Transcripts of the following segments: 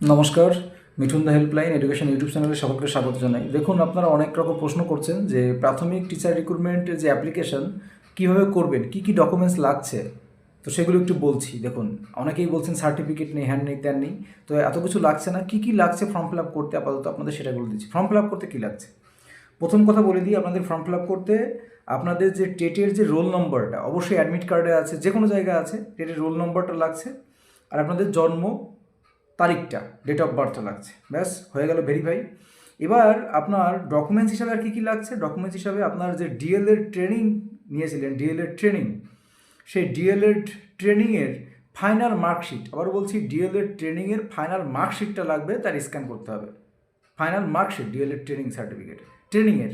নমস্কার, Mithun da helpline education YouTube চ্যানেলে সকলকে স্বাগত জানাই। দেখুন, আপনারা অনেক রকম প্রশ্ন করছেন যে প্রাথমিক টিচার রিক্রুটমেন্টের যে অ্যাপ্লিকেশন কীভাবে করবেন, কী কী ডকুমেন্টস লাগছে? তো সেগুলো একটু বলছি। দেখুন, অনেকেই বলছেন সার্টিফিকেট নেই হ্যান্ড নেই, ত্যান নেই। তো এত কিছু লাগছে না। কী কী লাগছে ফর্ম ফিল আপ করতে? আপাতত আপনাদের সেটা বলে দিচ্ছি। ফর্ম ফিল আপ করতে কী লাগছে? প্রথম কথা বলে দিই, আপনাদের ফর্ম ফিল আপ করতে আপনাদের যে টেটের যে রোল নম্বরটা অবশ্যই অ্যাডমিট কার্ডে আছে যে কোনো জায়গায় আছে টেটের রোল নম্বরটা লাগছে। আর আপনাদের জন্ম তারিখটা ডেট অফ বার্থ লাগছে। ব্যাস, হয়ে গেল ভেরিফাই এবার আপনার ডকুমেন্টস হিসাবে আর কী কী লাগছে? ডকুমেন্টস হিসাবে আপনার যে ডিএলএড ট্রেনিং নিয়েছিলেন ডিএলএড ট্রেনিং সেই ডিএলএড ট্রেনিংয়ের ফাইনাল মার্কশিট আবার বলছি ডিএলএড ট্রেনিংয়ের ফাইনাল মার্কশিটটা লাগবে, তার স্ক্যান করতে হবে। Final marksheet DElEd training certificate ট্রেনিংয়ের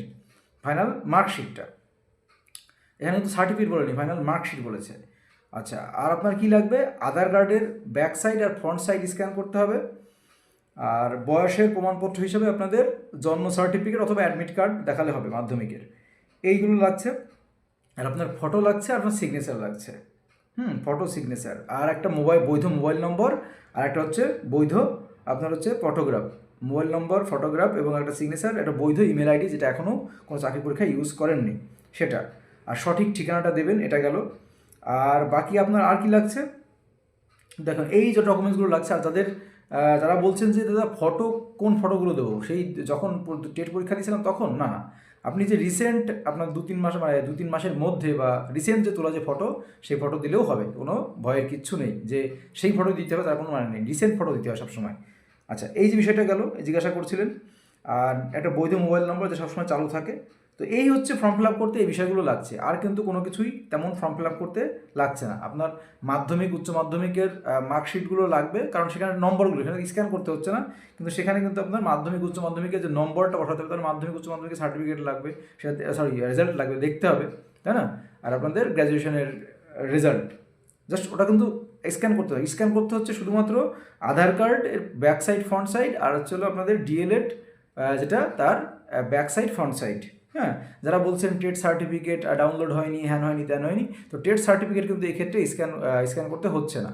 ফাইনাল মার্কশিটটা এখানে তো সার্টিফিকেট বলেনি ফাইনাল মার্কশিট বলেছে। আচ্ছা আর আপনার কি লাগবে? আধার কার্ডের ব্যাক সাইড আর ফ্রন্ট সাইড স্ক্যান করতে হবে। আর বয়সের প্রমাণপত্র হিসেবে আপনাদের জন্ম সার্টিফিকেট অথবা অ্যাডমিট কার্ড দেখালে হবে মাধ্যমিকের। এইগুলো লাগছে। আর আপনার ফটো লাগছে, আর আপনার সিগনেচার লাগছে। হুম ফটো সিগনেচার আর একটা মোবাইল বৈধ মোবাইল নম্বর আর একটা হচ্ছে বৈধ, আপনার হচ্ছে ফটোগ্রাফ মোবাইল নম্বর ফটোগ্রাফ এবং একটা সিগনেচার একটা বৈধ ইমেল আইডি যেটা এখনও কোনো চাকরি পরীক্ষায় ইউজ করেননি। সেটা। আর সঠিক ঠিকানাটা দেবেন, এটা গেল। আর বাকি আপনার আর কি লাগছে? দেখুন, এই যে ডকুমেন্টসগুলো লাগছে, আর যাদের যারা বলছেন যে, দাদা ফটো কোন ফটোগুলো দেবো? সেই যখন টেট পরীক্ষা দিয়েছিলাম তখন, না না। আপনি যে রিসেন্ট আপনার দু তিন মাস মানে দু তিন মাসের মধ্যে বা রিসেন্ট যে তোলা যে ফটো সেই ফটো দিলেও হবে। কোনো ভয়ের কিচ্ছু নেই যে, সেই ফটো দিতে হবে, তার কোনো মানে নেই। রিসেন্ট ফটো দিতে হয় সবসময়। আচ্ছা এই যে বিষয়টা গেল, জিজ্ঞাসা করছিলেন, আর একটা বৈধ মোবাইল নম্বর যে সবসময় চালু থাকে তো এই হচ্ছে ফর্ম ফিল আপ করতে এই বিষয়গুলো লাগছে। আর কিন্তু কোনো কিছুই তেমন ফর্ম ফিল আপ করতে লাগছে না। আপনার মাধ্যমিক, উচ্চ মাধ্যমিকের মার্কশিটগুলো লাগবে, কারণ সেখানে নম্বরগুলো, সেখানে স্ক্যান করতে হচ্ছে না। কিন্তু সেখানে কিন্তু আপনার মাধ্যমিক, উচ্চ মাধ্যমিকের যে নম্বরটা পাঠাতে হবে, তার মাধ্যমিক, উচ্চ মাধ্যমিকের সার্টিফিকেট লাগবে, সেটা সরি রেজাল্ট লাগবে, দেখতে হবে, তাই না? আর আপনাদের গ্র্যাজুয়েশনের রেজাল্ট জাস্ট ওটা কিন্তু স্ক্যান করতে হবে। স্ক্যান করতে হচ্ছে শুধুমাত্র আধার কার্ড এর ব্যাক সাইড ফ্রন্ট সাইড আর হচ্ছে হলো আপনাদের ডিএলএড যেটা তার ব্যাক সাইড ফ্রন্ট সাইড হ্যাঁ যারা বলছেন টেট সার্টিফিকেট ডাউনলোড হয়নি হ্যান হয়নি, ত্যান হয়নি, তো টেট সার্টিফিকেট কিন্তু এক্ষেত্রে স্ক্যান স্ক্যান করতে হচ্ছে না।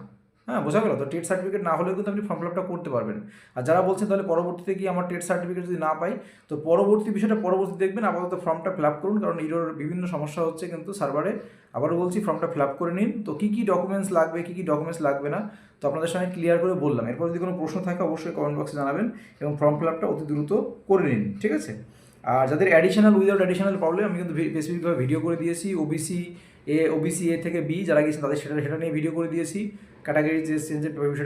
হ্যাঁ বোঝা গেল? তো টেট সার্টিফিকেট না হলেও কিন্তু আপনি ফর্ম ফিল আপটা করতে পারবেন। আর যারা বলছেন তাহলে পরবর্তীতে কি আমার টেট সার্টিফিকেট যদি না পাই, তো পরবর্তী বিষয়টা পরবর্তী দেখবেন, আপাতত ফর্মটা ফিল আপ করুন, কারণ ইরোর বিভিন্ন সমস্যা হচ্ছে কিন্তু সার্ভারে আবারও বলছি ফর্মটা ফিল আপ করে নিন। তো কী কী ডকুমেন্টস লাগবে, কী কী ডকুমেন্টস লাগবে না, তো আপনাদের সঙ্গে ক্লিয়ার করে বললাম। এরপর যদি কোনো প্রশ্ন থাকে, অবশ্যই কমেন্ট বক্সে জানাবেন এবং ফর্ম ফিল আপটা অতি দ্রুত করে নিন, ঠিক আছে? আর যাদের অ্যাডিশনাল উইদাউট অ্যাডিশনাল প্রবলেম আমি কিন্তু স্পেসিফিকভাবে ভিডিও করে দিয়েছি ওবিসি এ ওবিসি এ থেকে বি যারা গেছেন তাদের সেটা সেটা নিয়ে ভিডিও করে দিয়েছি। ক্যাটাগরি যে চেঞ্জের বিষয়টা